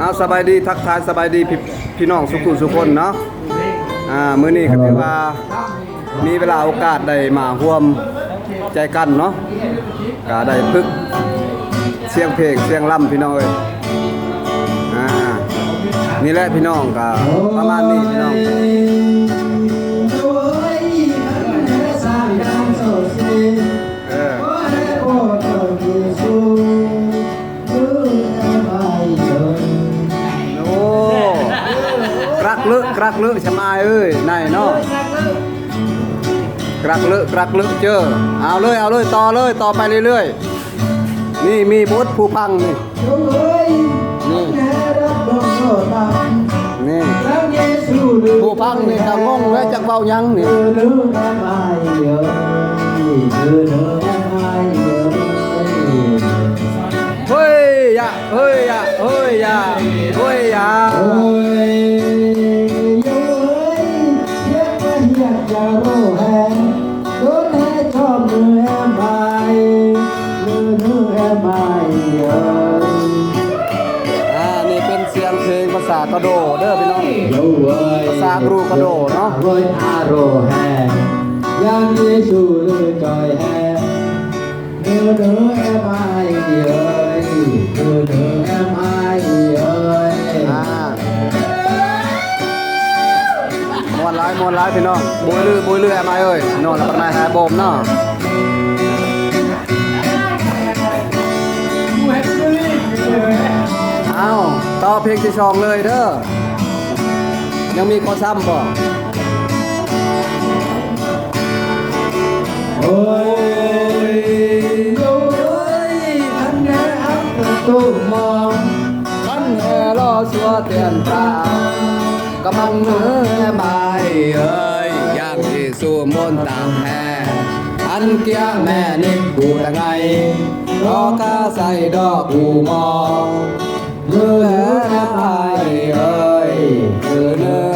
อ่าสบายดีทักทายสบายดีพี่พี่น้องสุขุสุคนเนาะอ่ามื้อนี้ก็ถือว่ามีเวลาโอกาสได้มาร่วมใจกันเนาะก็ได้พึกเสียงเพลงเสียงล่ำพี่น้องเอ้ยอ่านี่แหละพี่น้องก็ประมาณนี้พี่น้อง รักลึกกรักลึกชะมายเอ้ยนายเนาะกรักลึกกรักลึกเจอเอาเลยเอาเลยต่อเลยต่อไปเรื่อยๆนี่มีบุตรผู้พังนี่นี่นี่ผู้พังนี่ก็งงแล้วจักเว้าหยังนี่เฮ้ยยะเฮ้ยยะเฮ้ยยะเฮ้ยยะ với aro hè Giang Giêsu lươi trời hè Đưa nữa em ai ơi Đưa nữa em ai ơi อ่ามวนหลายมวนหลายพี่น้องบุยลือบุยลือแอมไอเอ้ยนอนแล้วปนายหาโบมเนาะเอาต่อเพลงที่สองเลยเด้อ ยังมีข้อซ้ำบ่ Ôi Dâu ơi Thân nghe áp tu mong ท่านแห่รอสัวเตียนตากำลังเนื้อแอมไอเอ้ยย่างที่สู้มนต์ตามแห่อันเกี้ยแม่นิดกูละไงรอกาใส่ดอกกูมองเนื้อแอมไอเอ้ยคือเนื้อ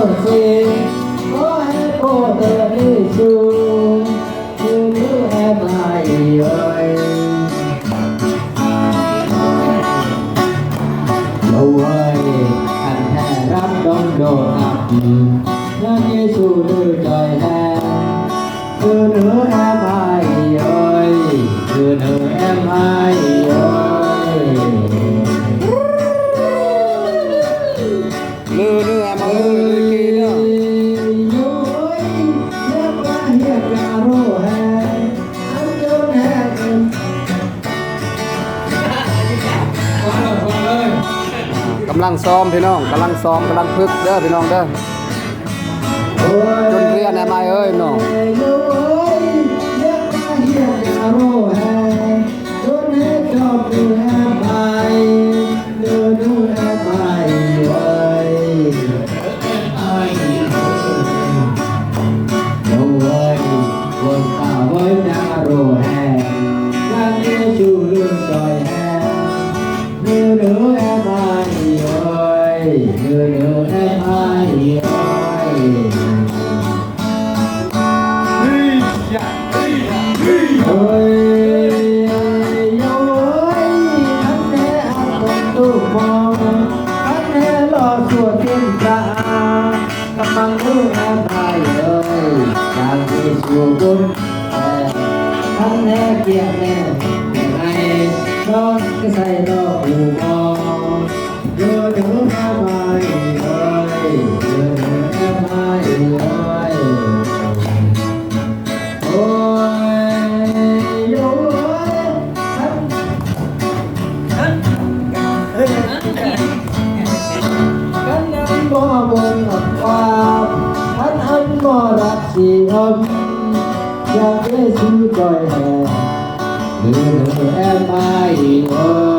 lạc sơ xì Có em cô tờ Giêsu Đưa đưa em ai ơi Dâu ơi, anh hè rắp đông đồ nằm Nhân Giêsu đưa trời hè Đưa nữa em ai ơi Đưa nữa em ai ơi ลือเนื้อมาเอ้ย กำลังซ้อมพี่น้องกำลังซ้อมกำลังพึกเด้อพี่น้องเด้อจนเรียนแอมไอเอ้ยน้อง Dâu ơi, nhếp người yêu em ai ơi mang nước em hai ơi đang đi xuống côn không nghe chuyện em ngày non cái say nó phù mò Đưa đứa em ai ơi Đưa đứa em ai ơi Ôi dấu ơi Anh Cánh anh bỏ buồn ngập qua Cánh anh bỏ đặt gì âm อยากได้ชีวิต